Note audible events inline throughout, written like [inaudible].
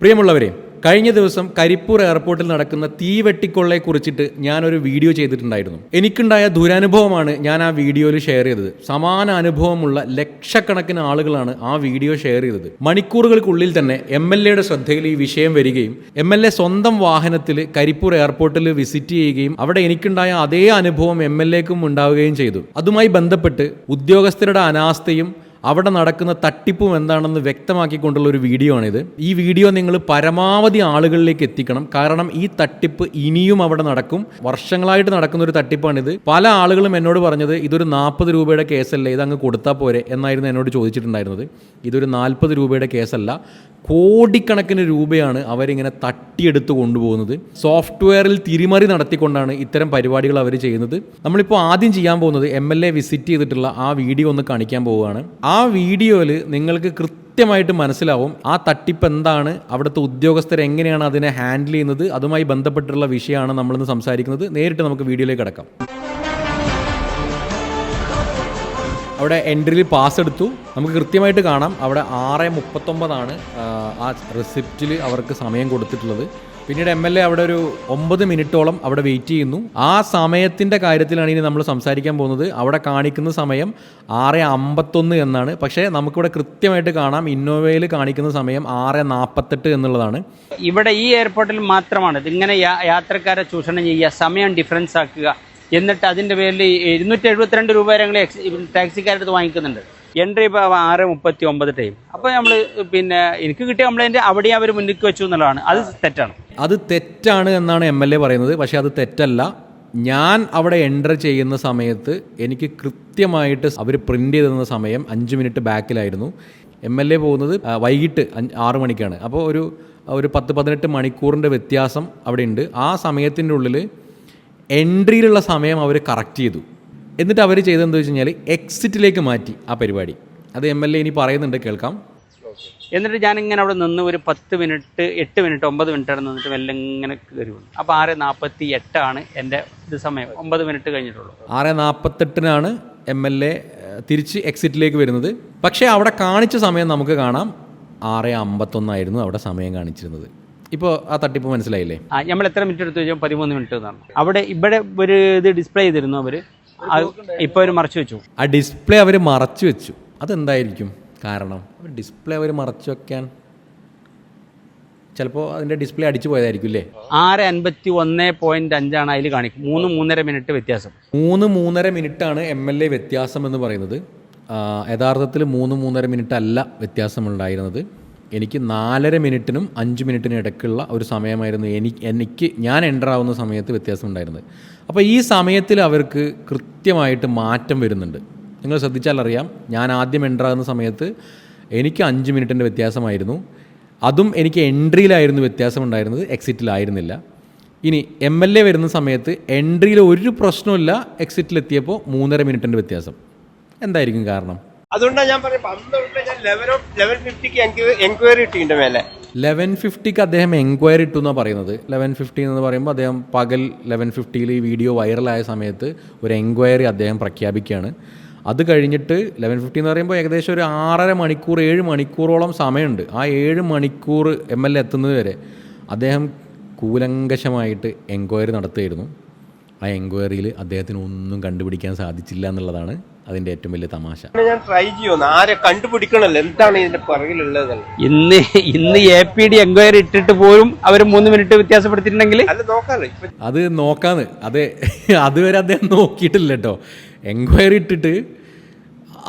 പ്രിയമുള്ളവരെ കഴിഞ്ഞ ദിവസം കരിപ്പൂർ എയർപോർട്ടിൽ നടക്കുന്ന തീവെട്ടിക്കൊള്ളയെ കുറിച്ചിട്ട് ഞാനൊരു വീഡിയോ ചെയ്തിട്ടുണ്ടായിരുന്നു. എനിക്കുണ്ടായ ദുരനുഭവമാണ് ഞാൻ ആ വീഡിയോയിൽ ഷെയർ ചെയ്തത്. സമാന അനുഭവമുള്ള ലക്ഷക്കണക്കിന് ആളുകളാണ് ആ വീഡിയോ ഷെയർ ചെയ്തത്. മണിക്കൂറുകൾക്കുള്ളിൽ തന്നെ എം എൽ എയുടെ ശ്രദ്ധയിൽ ഈ വിഷയം വരികയും എം എൽ എ സ്വന്തം വാഹനത്തിൽ കരിപ്പൂർ എയർപോർട്ടിൽ വിസിറ്റ് ചെയ്യുകയും അവിടെ എനിക്കുണ്ടായ അതേ അനുഭവം എം എൽ എക്കും ഉണ്ടാവുകയും ചെയ്തു. അതുമായി ബന്ധപ്പെട്ട് ഉദ്യോഗസ്ഥരുടെ അനാസ്ഥയും അവിടെ നടക്കുന്ന തട്ടിപ്പും എന്താണെന്ന് വ്യക്തമാക്കിക്കൊണ്ടുള്ള ഒരു വീഡിയോ ആണിത്. ഈ വീഡിയോ നിങ്ങൾ പരമാവധി ആളുകളിലേക്ക് എത്തിക്കണം. കാരണം ഈ തട്ടിപ്പ് ഇനിയും അവിടെ നടക്കും. വർഷങ്ങളായിട്ട് നടക്കുന്ന ഒരു തട്ടിപ്പാണിത്. പല ആളുകളും എന്നോട് പറഞ്ഞത് ഇതൊരു നാൽപ്പത് രൂപയുടെ കേസല്ലേ? ഇത് അങ്ങ് കൊടുത്താൽ പോരെ എന്നായിരുന്നു എന്നോട് ചോദിച്ചിട്ടുണ്ടായിരുന്നത്. ഇതൊരു നാൽപ്പത് രൂപയുടെ കേസല്ല. കോടിക്കണക്കിന് രൂപയാണ് അവരിങ്ങനെ തട്ടിയെടുത്ത് കൊണ്ടുപോകുന്നത്. സോഫ്റ്റ്വെയറിൽ തിരിമറി നടത്തിക്കൊണ്ടാണ് ഇത്തരം പരിപാടികൾ അവർ ചെയ്യുന്നത്. നമ്മളിപ്പോൾ ആദ്യം ചെയ്യാൻ പോകുന്നത് എം വിസിറ്റ് ചെയ്തിട്ടുള്ള ആ വീഡിയോ ഒന്ന് കാണിക്കാൻ പോവുകയാണ്. ആ വീഡിയോയിൽ നിങ്ങൾക്ക് കൃത്യമായിട്ട് മനസ്സിലാവും ആ തട്ടിപ്പ് എന്താണ് അവിടുത്തെ ഉദ്യോഗസ്ഥർ എങ്ങനെയാണ് അതിനെ ഹാൻഡിൽ ചെയ്യുന്നത് അതുമായി ബന്ധപ്പെട്ടുള്ള വിഷയമാണ് നമ്മളിന്ന് സംസാരിക്കുന്നത്. നേരിട്ട് നമുക്ക് വീഡിയോയിലേക്ക് കിടക്കാം. അവിടെ എൻട്രിയിൽ പാസ് എടുത്തു. നമുക്ക് കൃത്യമായിട്ട് കാണാം. അവിടെ ആറ് മുപ്പത്തൊമ്പതാണ് ആ റെസിപ്റ്റിൽ അവർക്ക് സമയം കൊടുത്തിട്ടുള്ളത്. പിന്നീട് എം എൽ എ അവിടെ ഒരു ഒമ്പത് മിനിറ്റോളം അവിടെ വെയിറ്റ് ചെയ്യുന്നു. ആ സമയത്തിന്റെ കാര്യത്തിലാണ് ഇനി നമ്മൾ സംസാരിക്കാൻ പോകുന്നത്. അവിടെ കാണിക്കുന്ന സമയം ആറ് അമ്പത്തൊന്ന് എന്നാണ്. പക്ഷേ നമുക്കിവിടെ കൃത്യമായിട്ട് കാണാം. ഇന്നോവയിൽ കാണിക്കുന്ന സമയം ആറ് നാൽപ്പത്തെട്ട് എന്നുള്ളതാണ്. ഇവിടെ ഈ എയർപോർട്ടിൽ മാത്രമാണ്. ഇതിങ്ങനെ യാത്രക്കാരെ ചൂഷണം ചെയ്യുക സമയം ഡിഫറൻസ് ആക്കുക എന്നിട്ട് അതിന്റെ പേരിൽ ഇരുന്നൂറ്റി എഴുപത്തിരണ്ട് രൂപ വരെ ഞങ്ങൾ ടാക്സിക്കാരുടെ വാങ്ങിക്കുന്നുണ്ട്. എൻട്രി ഇപ്പോൾ ആറ് മുപ്പത്തി ഒമ്പത് ടൈം അപ്പോൾ നമ്മൾ പിന്നെ എനിക്ക് കിട്ടിയ കംപ്ലൈന്റ് അവിടെ അവർ മുന്നിലേക്ക് വെച്ചു എന്നുള്ളതാണ്. അത് തെറ്റാണ്. അത് തെറ്റാണ് എന്നാണ് എം എൽ എ പറയുന്നത്. പക്ഷേ അത് തെറ്റല്ല. ഞാൻ അവിടെ എന്റർ ചെയ്യുന്ന സമയത്ത് എനിക്ക് കൃത്യമായിട്ട് അവർ പ്രിന്റ് ചെയ്ത് തന്ന സമയം അഞ്ച് മിനിറ്റ് ബാക്കിലായിരുന്നു എം എൽ എ പോകുന്നത് വൈകിട്ട് ആറ് മണിക്കാണ്. അപ്പോൾ ഒരു ഒരു പത്ത് പതിനെട്ട് മണിക്കൂറിന്റെ വ്യത്യാസം അവിടെ ഉണ്ട്. ആ സമയത്തിന്റെ ഉള്ളിൽ എൻട്രിയിലുള്ള സമയം അവർ കറക്റ്റ് ചെയ്തു. എന്നിട്ട് അവർ ചെയ്തതെന്ന് വെച്ച് കഴിഞ്ഞാൽ എക്സിറ്റിലേക്ക് മാറ്റി ആ പരിപാടി. അത് എം എൽ എ ഇനി പറയുന്നുണ്ട് കേൾക്കാം. എന്നിട്ട് ഞാനിങ്ങനെ ഇങ്ങനെ അവിടെ നിന്ന് ഒരു പത്ത് മിനിറ്റ് എട്ട് മിനിറ്റ് ഒമ്പത് മിനിറ്റ് അവിടെ നിന്നിട്ട് മെല്ലെ ഇങ്ങനെ കയറി വന്നു. അപ്പോൾ ആറ് നാൽപ്പത്തി എട്ടാണ് എന്റെ ഇത് സമയം. ഒമ്പത് മിനിറ്റ് കഴിഞ്ഞിട്ടുള്ളൂ. ആറ് നാൽപ്പത്തെട്ടിനാണ് എം എൽ എ തിരിച്ച് എക്സിറ്റിലേക്ക് വരുന്നത്. പക്ഷേ അവിടെ കാണിച്ച സമയം നമുക്ക് കാണാം. ആറ് അമ്പത്തൊന്നായിരുന്നു അവിടെ സമയം കാണിച്ചിരുന്നത്. ഇപ്പോൾ ആ തട്ടിപ്പ് മനസ്സിലായില്ലേ? ആ നമ്മൾ എത്ര മിനിറ്റ് എടുത്തു വെച്ചാൽ പതിമൂന്ന് മിനിറ്റ് എന്നാണ്. അവിടെ ഇവിടെ ഒരു ഇത് ഡിസ്പ്ലേ ചെയ്തിരുന്നു അവർ ഇപ്പോൾ അവർ മറച്ചു വെച്ചു. ആ ഡിസ്പ്ലേ അവർ മറച്ചു വെച്ചു. അതെന്തായിരിക്കും? കാരണം ഡിസ്പ്ലേ അവർ മറച്ചു വെക്കാൻ ചിലപ്പോൾ അതിന്റെ ഡിസ്പ്ലേ അടിച്ചു പോയതായിരിക്കും അല്ലേ ആറ് അൻപത്തി ഒന്ന് പോയിന്റ് അഞ്ചാണ് അതിൽ കാണിക്കും മൂന്ന് മൂന്നര മിനിറ്റ് വ്യത്യാസം. മൂന്ന് മൂന്നര മിനിറ്റാണ് എം എൽ എ വ്യത്യാസം എന്ന് പറയുന്നത്. യഥാർത്ഥത്തിൽ മൂന്ന് മൂന്നര മിനിറ്റ് അല്ല വ്യത്യാസമുണ്ടായിരുന്നത് എനിക്ക് നാലര മിനിറ്റിനും അഞ്ച് മിനിറ്റിനും ഇടയ്ക്കുള്ള ഒരു സമയമായിരുന്നു എനിക്ക് എനിക്ക് ഞാൻ എന്റർ ആവുന്ന സമയത്ത് വ്യത്യാസം ഉണ്ടായിരുന്നത്. അപ്പോൾ ഈ സമയത്തിൽ അവർക്ക് കൃത്യമായിട്ട് മാറ്റം വരുന്നുണ്ട്. നിങ്ങൾ ശ്രദ്ധിച്ചാൽ അറിയാം ഞാൻ ആദ്യം എന്റർ ആകുന്ന സമയത്ത് എനിക്ക് അഞ്ച് മിനിറ്റിന്റെ വ്യത്യാസമായിരുന്നു. അതും എനിക്ക് എൻട്രിയിലായിരുന്നു വ്യത്യാസം ഉണ്ടായിരുന്നത് എക്സിറ്റിലായിരുന്നില്ല ഇനി എം എൽ എ വരുന്ന സമയത്ത് എൻട്രിയിൽ ഒരു പ്രശ്നമില്ല എക്സിറ്റിലെത്തിയപ്പോൾ മൂന്നര മിനിറ്റിന്റെ വ്യത്യാസം. എന്തായിരിക്കും കാരണം? അതുകൊണ്ടാണ് ഞാൻ അന്ന് ഞാൻ ലെവൻ ഓഫ് ലെവൻ ഫിഫ്റ്റിക്ക് എൻക്വയറി മേലെ. ലെവൻ ഫിഫ്റ്റിക്ക് അദ്ദേഹം എൻക്വയറി ഇട്ടു എന്നാണ് പറയുന്നത്. ലെവൻ ഫിഫ്റ്റി എന്ന് പറയുമ്പോൾ അദ്ദേഹം പകൽ ലെവൻ ഫിഫ്റ്റിയിൽ ഈ വീഡിയോ വൈറലായ സമയത്ത് ഒരു എൻക്വയറി അദ്ദേഹം പ്രഖ്യാപിക്കുകയാണ്. അത് കഴിഞ്ഞിട്ട് ലെവൻ ഫിഫ്റ്റി എന്ന് പറയുമ്പോൾ ഏകദേശം ഒരു ആറര മണിക്കൂർ ഏഴ് മണിക്കൂറോളം സമയമുണ്ട്. ആ ഏഴ് മണിക്കൂർ എം എൽ എ എത്തുന്നത് വരെ അദ്ദേഹം കൂലങ്കശമായിട്ട് എൻക്വയറി നടത്തുകയായിരുന്നു. ആ എൻക്വയറിയിൽ അദ്ദേഹത്തിന് ഒന്നും കണ്ടുപിടിക്കാൻ സാധിച്ചില്ല എന്നുള്ളതാണ് അതിന്റെ ഏറ്റവും വലിയ തമാശ. ഞാൻ ട്രൈ ചെയ്യുന്നു ആരെ കണ്ടുപിടിക്കണല്ലോ എന്താണ് ഇതിന്റെ പുറകിലുള്ളത്? ഇന്ന് ഇന്ന് എ പി ഡി എൻക്വയറി ഇട്ടിട്ട് പോലും അവർ മൂന്ന് മിനിറ്റ് വ്യത്യാസപ്പെടുത്തിയിട്ടുണ്ടെങ്കിൽ? അത് നോക്കാന്ന്. അതെ [laughs] അതുവരെ അദ്ദേഹം നോക്കിയിട്ടില്ല കേട്ടോ. എൻക്വയറി ഇട്ടിട്ട്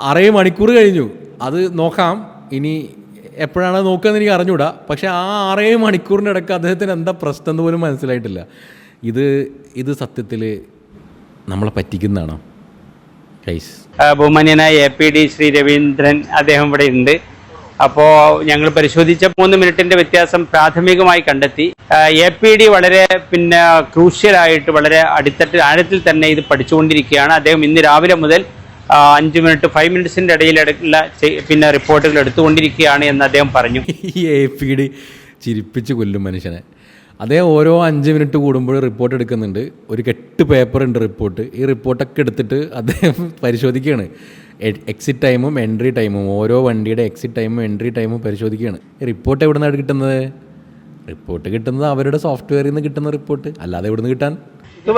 അറേ മണിക്കൂർ കഴിഞ്ഞു. അത് നോക്കാം. ഇനി എപ്പോഴാണ് നോക്കുകയെന്ന് എനിക്ക് അറിഞ്ഞൂടാ. പക്ഷേ ആ ആറേ മണിക്കൂറിന്റെ ഇടയ്ക്ക് അദ്ദേഹത്തിന് എന്താ പ്രശ്നം എന്ന് പോലും മനസ്സിലായിട്ടില്ല. ഇത് ഇത് സത്യത്തിൽ നമ്മളെ പറ്റിക്കുന്നതാണോ? കൈസ് ബഹുമാന്യനായ A P D Shri Raveendran അദ്ദേഹം ഇവിടെ ഉണ്ട്. അപ്പോൾ ഞങ്ങൾ പരിശോധിച്ച മൂന്ന് മിനിറ്റിന്റെ വ്യത്യാസം പ്രാഥമികമായി കണ്ടെത്തി. എ പി ഡി വളരെ പിന്നെ ക്രൂഷ്യലായിട്ട് വളരെ അടിത്തട്ടിൽ ആഴത്തിൽ തന്നെ ഇത് പഠിച്ചുകൊണ്ടിരിക്കുകയാണ്. അദ്ദേഹം ഇന്ന് രാവിലെ മുതൽ അഞ്ച് മിനിറ്റ് ഫൈവ് മിനിറ്റ്സിന്റെ ഇടയിൽ പിന്നെ റിപ്പോർട്ടുകൾ എടുത്തുകൊണ്ടിരിക്കുകയാണ് എന്ന് അദ്ദേഹം പറഞ്ഞു. എ പി ഡി ചിരിപ്പിച്ച് കൊല്ലും മനുഷ്യനെ. അദ്ദേഹം ഓരോ അഞ്ച് മിനിറ്റ് കൂടുമ്പോൾ റിപ്പോർട്ട് എടുക്കുന്നുണ്ട്. ഒരു കെട്ട് പേപ്പർ ഉണ്ട് റിപ്പോർട്ട് ഈ റിപ്പോർട്ടൊക്കെ എടുത്തിട്ട് അദ്ദേഹം [laughs] പരിശോധിക്കുകയാണ്. എക്സിറ്റ് ടൈമും എൻട്രി ടൈമും ഓരോ വണ്ടിയുടെ എക്സിറ്റ് ടൈമും എൻട്രി ടൈമും പരിശോധിക്കുകയാണ്. റിപ്പോർട്ട് എവിടെ നിന്നാണ് കിട്ടുന്നത്? റിപ്പോർട്ട് കിട്ടുന്നത് അവരുടെ സോഫ്റ്റ്വെയറിൽ നിന്ന് കിട്ടുന്ന റിപ്പോർട്ട് അല്ലാതെ എവിടെ നിന്ന് കിട്ടാൻ? So,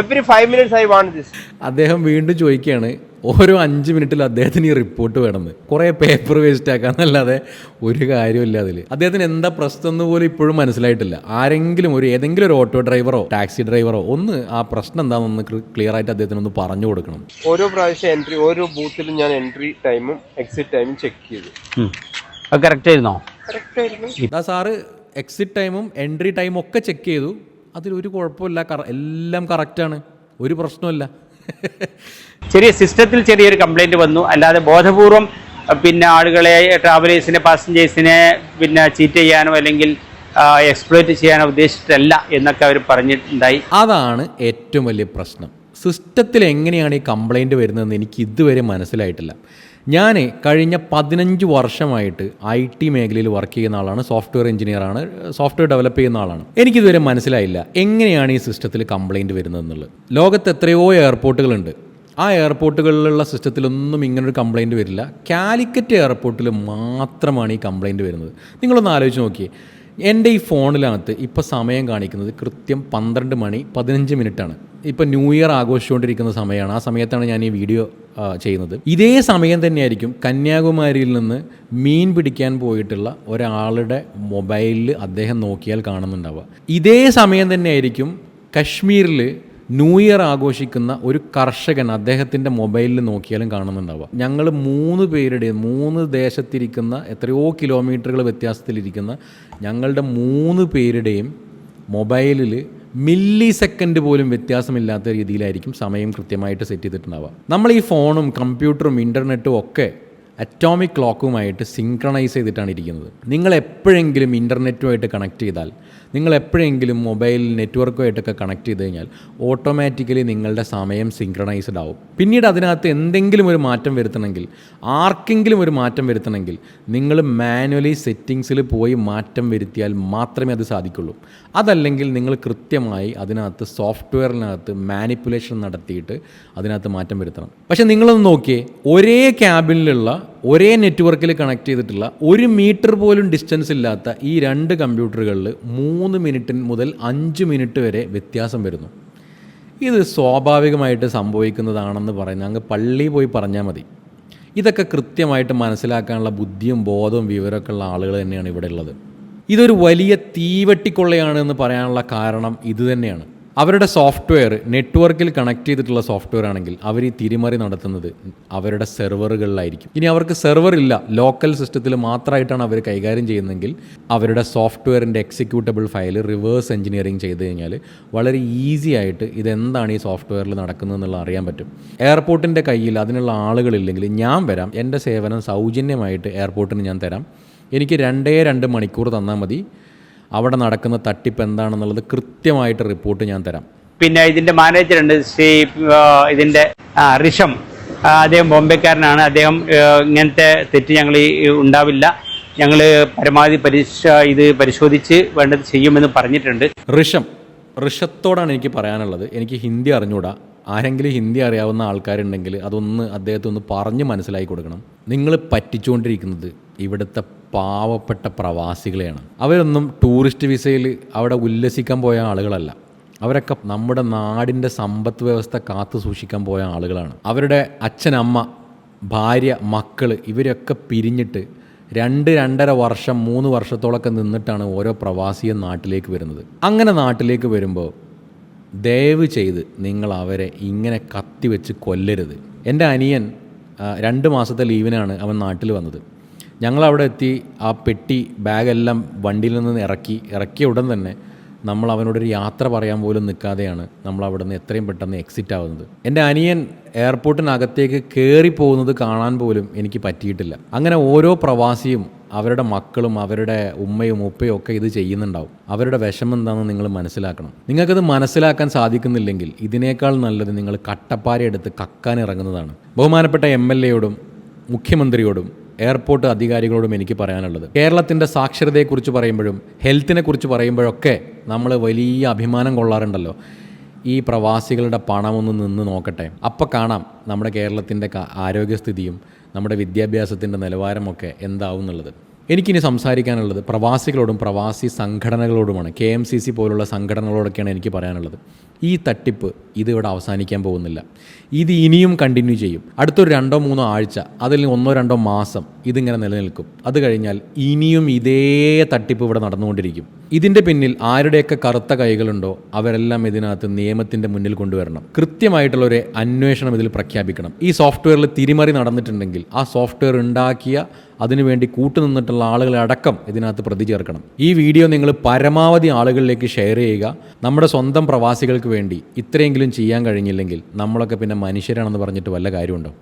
every five minutes I want this. അദ്ദേഹം വീണ്ടും ചോദിക്കുകയാണ് ഓരോ അഞ്ച് മിനിറ്റിൽ അദ്ദേഹത്തിന് ഈ റിപ്പോർട്ട് വേണമെന്ന്. കുറേ പേപ്പർ വേസ്റ്റ് ആക്കാന്നല്ലാതെ ഒരു കാര്യമില്ല അതിൽ അദ്ദേഹത്തിന് എന്താ പ്രശ്നം എന്ന് പോലും ഇപ്പോഴും മനസ്സിലായിട്ടില്ല. ആരെങ്കിലും ഒരു ഏതെങ്കിലും ഒരു ഓട്ടോ ഡ്രൈവറോ ടാക്സി ഡ്രൈവറോ ഒന്ന് ആ പ്രശ്നം എന്താണെന്ന് ക്ലിയർ ആയിട്ട് അദ്ദേഹത്തിന് ഒന്ന് പറഞ്ഞു കൊടുക്കണം. ഓരോ പ്രാവശ്യം എൻട്രി ഓരോ ബൂത്തിലും ഞാൻ എൻട്രി ടൈമും എക്സിറ്റ് ടൈമും ചെക്ക് ചെയ്തു. കറക്റ്റ് ആയിരുന്നോ? സാറ് എക്സിറ്റ് ടൈമും എൻട്രി ടൈമും ഒക്കെ ചെക്ക് ചെയ്തു. അതിലൊരു കുഴപ്പമില്ല. കറ- എല്ലാം കറക്റ്റാണ് ഒരു പ്രശ്നമില്ല ചെറിയ സിസ്റ്റത്തിൽ ചെറിയൊരു കംപ്ലൈന്റ് വന്നു. അല്ലാതെ ബോധപൂർവം പിന്നെ ആളുകളെ ട്രാവലേഴ്സിനെ പാസഞ്ചേഴ്സിനെ പിന്നെ ചീറ്റ് ചെയ്യാനോ അല്ലെങ്കിൽ എക്സ്പ്ലോയിറ്റ് ചെയ്യാനോ ഉദ്ദേശിച്ചിട്ടല്ല എന്നൊക്കെ അവർ പറഞ്ഞിട്ടുണ്ടായി. അതാണ് ഏറ്റവും വലിയ പ്രശ്നം. സിസ്റ്റത്തിൽ എങ്ങനെയാണ് ഈ കംപ്ലൈന്റ് വരുന്നതെന്ന് എനിക്ക് ഇതുവരെ മനസ്സിലായിട്ടില്ല. ഞാൻ കഴിഞ്ഞ പതിനഞ്ച് വർഷമായിട്ട് ഐ ടി മേഖലയിൽ വർക്ക് ചെയ്യുന്ന ആളാണ് സോഫ്റ്റ്വെയർ എഞ്ചിനീയറാണ് സോഫ്റ്റ്വെയർ ഡെവലപ്പ് ചെയ്യുന്ന ആളാണ്. എനിക്കിതുവരെ മനസ്സിലായില്ല എങ്ങനെയാണ് ഈ സിസ്റ്റത്തിൽ കംപ്ലയിന്റ് വരുന്നതെന്നുള്ളത്. ലോകത്ത് എത്രയോ എയർപോർട്ടുകളുണ്ട്. ആ എയർപോർട്ടുകളിലുള്ള സിസ്റ്റത്തിലൊന്നും ഇങ്ങനൊരു കംപ്ലയിന്റ് വരില്ല. കാലിക്കറ്റ് എയർപോർട്ടിൽ മാത്രമാണ് ഈ കംപ്ലയിന്റ് വരുന്നത്. നിങ്ങളൊന്ന് ആലോചിച്ച് നോക്കിയേ എന്റെ ഈ ഫോണിനകത്ത് ഇപ്പോൾ സമയം കാണിക്കുന്നത് കൃത്യം പന്ത്രണ്ട് മണി പതിനഞ്ച് മിനിറ്റാണ്. ഇപ്പോൾ ന്യൂ ഇയർ ആഘോഷിച്ചുകൊണ്ടിരിക്കുന്ന സമയമാണ്. ആ സമയത്താണ് ഞാൻ ഈ വീഡിയോ ചെയ്യുന്നത്. ഇതേ സമയം തന്നെയായിരിക്കും കന്യാകുമാരിയിൽ നിന്ന് മീൻ പിടിക്കാൻ പോയിട്ടുള്ള ഒരാളുടെ മൊബൈലിൽ അദ്ദേഹം നോക്കിയാൽ കാണുന്നുണ്ടാവുക. ഇതേ സമയം തന്നെയായിരിക്കും കശ്മീരിൽ ന്യൂ ഇയർ ആഘോഷിക്കുന്ന ഒരു കർഷകൻ അദ്ദേഹത്തിന്റെ മൊബൈലിൽ നോക്കിയാലും കാണുന്നുണ്ടാവുക. ഞങ്ങൾ മൂന്ന് പേരുടെ മൂന്ന് ദേശത്തിരിക്കുന്ന എത്രയോ കിലോമീറ്ററുകൾ വ്യത്യാസത്തിലിരിക്കുന്ന ഞങ്ങളുടെ മൂന്ന് പേരുടെയും മൊബൈലിൽ മില്ലി സെക്കൻഡ് പോലും വ്യത്യാസമില്ലാത്ത രീതിയിലായിരിക്കും സമയം കൃത്യമായിട്ട് സെറ്റ് ചെയ്തിട്ടുണ്ടാവുക. നമ്മൾ ഈ ഫോണും കമ്പ്യൂട്ടറും ഇന്റർനെറ്റും ഒക്കെ അറ്റോമിക് ക്ലോക്കുമായിട്ട് സിങ്ക്രണൈസ് ചെയ്തിട്ടാണ് ഇരിക്കുന്നത്. നിങ്ങൾ എപ്പോഴെങ്കിലും ഇന്റർനെറ്റുമായിട്ട് കണക്ട് ചെയ്താൽ നിങ്ങൾ എപ്പോഴെങ്കിലും മൊബൈൽ നെറ്റ്വർക്കുമായിട്ടൊക്കെ കണക്ട് ചെയ്ത് കഴിഞ്ഞാൽ ഓട്ടോമാറ്റിക്കലി നിങ്ങളുടെ സമയം സിങ്ക്രണൈസ്ഡ് ആവും. പിന്നീട് അതിനകത്ത് എന്തെങ്കിലും ഒരു മാറ്റം വരുത്തണമെങ്കിൽ ആർക്കെങ്കിലും ഒരു മാറ്റം വരുത്തണമെങ്കിൽ നിങ്ങൾ മാനുവലി സെറ്റിങ്സിൽ പോയി മാറ്റം വരുത്തിയാൽ മാത്രമേ അത് സാധിക്കുള്ളൂ. അതല്ലെങ്കിൽ നിങ്ങൾ കൃത്യമായി അതിനകത്ത് സോഫ്റ്റ്വെയറിനകത്ത് മാനിപ്പുലേഷൻ നടത്തിയിട്ട് അതിനകത്ത് മാറ്റം വരുത്തണം. പക്ഷേ നിങ്ങളൊന്ന് നോക്കിയേ ഒരേ ക്യാബിനിലുള്ള ഒരേ നെറ്റ്വർക്കിൽ കണക്ട് ചെയ്തിട്ടുള്ള ഒരു മീറ്റർ പോലും ഡിസ്റ്റൻസ് ഇല്ലാത്ത ഈ രണ്ട് കമ്പ്യൂട്ടറുകളിൽ മൂന്ന് മിനിറ്റ് മുതൽ അഞ്ച് മിനിറ്റ് വരെ വ്യത്യാസം വരുന്നു. ഇത് സ്വാഭാവികമായിട്ട് സംഭവിക്കുന്നതാണെന്ന് പറയുന്നത് അങ്ങ് പള്ളിയിൽ പോയി പറഞ്ഞാൽ മതി. ഇതൊക്കെ കൃത്യമായിട്ട് മനസ്സിലാക്കാനുള്ള ബുദ്ധിയും ബോധവും വിവരമൊക്കെ ഉള്ള ആളുകൾ തന്നെയാണ് ഇവിടെ ഉള്ളത്. ഇതൊരു വലിയ തീവട്ടിക്കൊള്ളയാണ് എന്ന് പറയാനുള്ള കാരണം ഇത് തന്നെയാണ്. അവരുടെ സോഫ്റ്റ്വെയർ നെറ്റ്വർക്കിൽ കണക്ട് ചെയ്തിട്ടുള്ള സോഫ്റ്റ്വെയർ ആണെങ്കിൽ അവർ ഈ തിരിമറി നടത്തുന്നത് അവരുടെ സെർവറുകളിലായിരിക്കും. ഇനി അവർക്ക് സെർവർ ഇല്ല ലോക്കൽ സിസ്റ്റത്തിൽ മാത്രമായിട്ടാണ് അവർ കൈകാര്യം ചെയ്യുന്നതെങ്കിൽ അവരുടെ സോഫ്റ്റ്വെയറിന്റെ എക്സിക്യൂട്ടബിൾ ഫയൽ റിവേഴ്സ് എഞ്ചിനീയറിംഗ് ചെയ്ത് കഴിഞ്ഞാൽ വളരെ ഈസി ആയിട്ട് ഇതെന്താണ് ഈ സോഫ്റ്റ്വെയറിൽ നടക്കുന്നത് എന്നുള്ള അറിയാൻ പറ്റും. എയർപോർട്ടിന്റെ കയ്യിൽ അതിനുള്ള ആളുകളില്ലെങ്കിൽ ഞാൻ വരാം എന്റെ സേവനം സൗജന്യമായിട്ട് എയർപോർട്ടിന് ഞാൻ തരാം. എനിക്ക് രണ്ടേ രണ്ട് മണിക്കൂർ തന്നാൽ മതി. അവിടെ നടക്കുന്ന തട്ടിപ്പ് എന്താണെന്നുള്ളത് കൃത്യമായിട്ട് റിപ്പോർട്ട് ഞാൻ തരാം. പിന്നെ ഇതിന്റെ മാനേജർ ഉണ്ട് ശ്രീ ഇതിന്റെ ഇതിന്റെ ഋഷം. അദ്ദേഹം ബോംബെക്കാരനാണ്. അദ്ദേഹം ഇങ്ങനത്തെ തെറ്റ് ഞങ്ങൾ ഉണ്ടാവില്ല. ഞങ്ങൾ പരമാവധി പരിശ ഇത് പരിശോധിച്ച് വേണ്ടത് ചെയ്യുമെന്ന് പറഞ്ഞിട്ടുണ്ട്. ഋഷം ഋഷത്തോടാണ് എനിക്ക് പറയാനുള്ളത്. എനിക്ക് ഹിന്ദി അറിഞ്ഞൂടാ. ആരെങ്കിലും ഹിന്ദി അറിയാവുന്ന ആൾക്കാരുണ്ടെങ്കിൽ അതൊന്ന് അദ്ദേഹത്തെ ഒന്ന് പറഞ്ഞ് മനസ്സിലാക്കി കൊടുക്കണം. നിങ്ങൾ പറ്റിച്ചുകൊണ്ടിരിക്കുന്നത് ഇവിടുത്തെ പാവപ്പെട്ട പ്രവാസികളെയാണ്. അവരൊന്നും ടൂറിസ്റ്റ് വിസയിൽ അവിടെ ഉല്ലസിക്കാൻ പോയ ആളുകളല്ല. അവരൊക്കെ നമ്മുടെ നാടിന്റെ സമ്പത്ത് വ്യവസ്ഥ കാത്തു സൂക്ഷിക്കാൻ പോയ ആളുകളാണ്. അവരുടെ അച്ഛനമ്മ ഭാര്യ മക്കൾ ഇവരൊക്കെ പിരിഞ്ഞിട്ട് രണ്ട് രണ്ടര വർഷം മൂന്ന് വർഷത്തോളൊക്കെ നിന്നിട്ടാണ് ഓരോ പ്രവാസിയും നാട്ടിലേക്ക് വരുന്നത്. അങ്ങനെ നാട്ടിലേക്ക് വരുമ്പോൾ ദയവ് ചെയ്ത് നിങ്ങൾ അവരെ ഇങ്ങനെ കത്തി വെച്ച് കൊല്ലരുത്. എന്റെ അനിയൻ രണ്ട് മാസത്തെ ലീവിനാണ് അവൻ നാട്ടിൽ വന്നത്. ഞങ്ങളവിടെ എത്തി ആ പെട്ടി ബാഗെല്ലാം വണ്ടിയിൽ നിന്ന് ഇറക്കി ഇറക്കിയ ഉടൻ തന്നെ നമ്മൾ അവനോടൊരു യാത്ര പറയാൻ പോലും നിൽക്കാതെയാണ് നമ്മൾ അവിടെ നിന്ന് എത്രയും പെട്ടെന്ന് എക്സിറ്റ് ആവുന്നത്. എന്റെ അനിയൻ എയർപോർട്ടിനകത്തേക്ക് കയറി പോകുന്നത് കാണാൻ പോലും എനിക്ക് പറ്റിയിട്ടില്ല. അങ്ങനെ ഓരോ പ്രവാസിയും അവരുടെ മക്കളും അവരുടെ ഉമ്മയും ഉപ്പയും ഒക്കെ ഇത് ചെയ്യുന്നുണ്ടാവും. അവരുടെ വിഷമം എന്താണെന്ന് നിങ്ങൾ മനസ്സിലാക്കണം. നിങ്ങൾക്കത് മനസ്സിലാക്കാൻ സാധിക്കുന്നില്ലെങ്കിൽ ഇതിനേക്കാൾ നല്ലത് നിങ്ങൾ കട്ടപ്പാര എടുത്ത് കക്കാൻ ഇറങ്ങുന്നതാണ്. ബഹുമാനപ്പെട്ട എം എൽ എയോടും മുഖ്യമന്ത്രിയോടും എയർപോർട്ട് അധികാരികളോടും എനിക്ക് പറയാനുള്ളത്. കേരളത്തിന്റെ സാക്ഷരതയെക്കുറിച്ച് പറയുമ്പോഴും ഹെൽത്തിനെ കുറിച്ച് പറയുമ്പോഴൊക്കെ നമ്മൾ വലിയ അഭിമാനം കൊള്ളാറുണ്ടല്ലോ. ഈ പ്രവാസികളുടെ പണമൊന്ന് നിന്ന് നോക്കട്ടെ. അപ്പോൾ കാണാം നമ്മുടെ കേരളത്തിന്റെ ആരോഗ്യസ്ഥിതിയും നമ്മുടെ വിദ്യാഭ്യാസത്തിന്റെ നിലവാരമൊക്കെ എന്താവും എന്നുള്ളത്. എനിക്കിനി സംസാരിക്കാനുള്ളത് പ്രവാസികളോടും പ്രവാസി സംഘടനകളോടുമാണ്. കെ എം സി സി പോലുള്ള സംഘടനകളോടൊക്കെയാണ് എനിക്ക് പറയാനുള്ളത്. ഈ തട്ടിപ്പ് ഇതിവിടെ അവസാനിക്കാൻ പോകുന്നില്ല. ഇത് ഇനിയും കണ്ടിന്യൂ ചെയ്യും. അടുത്തൊരു രണ്ടോ മൂന്നോ ആഴ്ച അതിൽ ഒന്നോ രണ്ടോ മാസം ഇതിങ്ങനെ നിലനിൽക്കും. അത് കഴിഞ്ഞാൽ ഇനിയും ഇതേ തട്ടിപ്പ് ഇവിടെ നടന്നുകൊണ്ടിരിക്കും. ഇതിന്റെ പിന്നിൽ ആരുടെയൊക്കെ കറുത്ത കൈകളുണ്ടോ അവരെല്ലാം ഇതിനകത്ത് നിയമത്തിന്റെ മുന്നിൽ കൊണ്ടുവരണം. കൃത്യമായിട്ടുള്ള ഒരു അന്വേഷണം ഇതിൽ പ്രഖ്യാപിക്കണം. ഈ സോഫ്റ്റ്വെയറിൽ തിരിമറി നടന്നിട്ടുണ്ടെങ്കിൽ ആ സോഫ്റ്റ്വെയർ ഉണ്ടാക്കിയ അതിനുവേണ്ടി കൂട്ടുനിന്നിട്ടുള്ള ആളുകളെ അടക്കം ഇതിനകത്ത് പ്രതി ചേർക്കണം. ഈ വീഡിയോ നിങ്ങൾ പരമാവധി ആളുകളിലേക്ക് ഷെയർ ചെയ്യുക. നമ്മുടെ സ്വന്തം പ്രവാസികൾക്ക് വേണ്ടി ഇത്രയെങ്കിലും ചെയ്യാൻ കഴിഞ്ഞില്ലെങ്കിൽ നമ്മളൊക്കെ പിന്നെ മനുഷ്യരാണെന്ന് പറഞ്ഞിട്ട് വല്ല കാര്യമുണ്ടോ?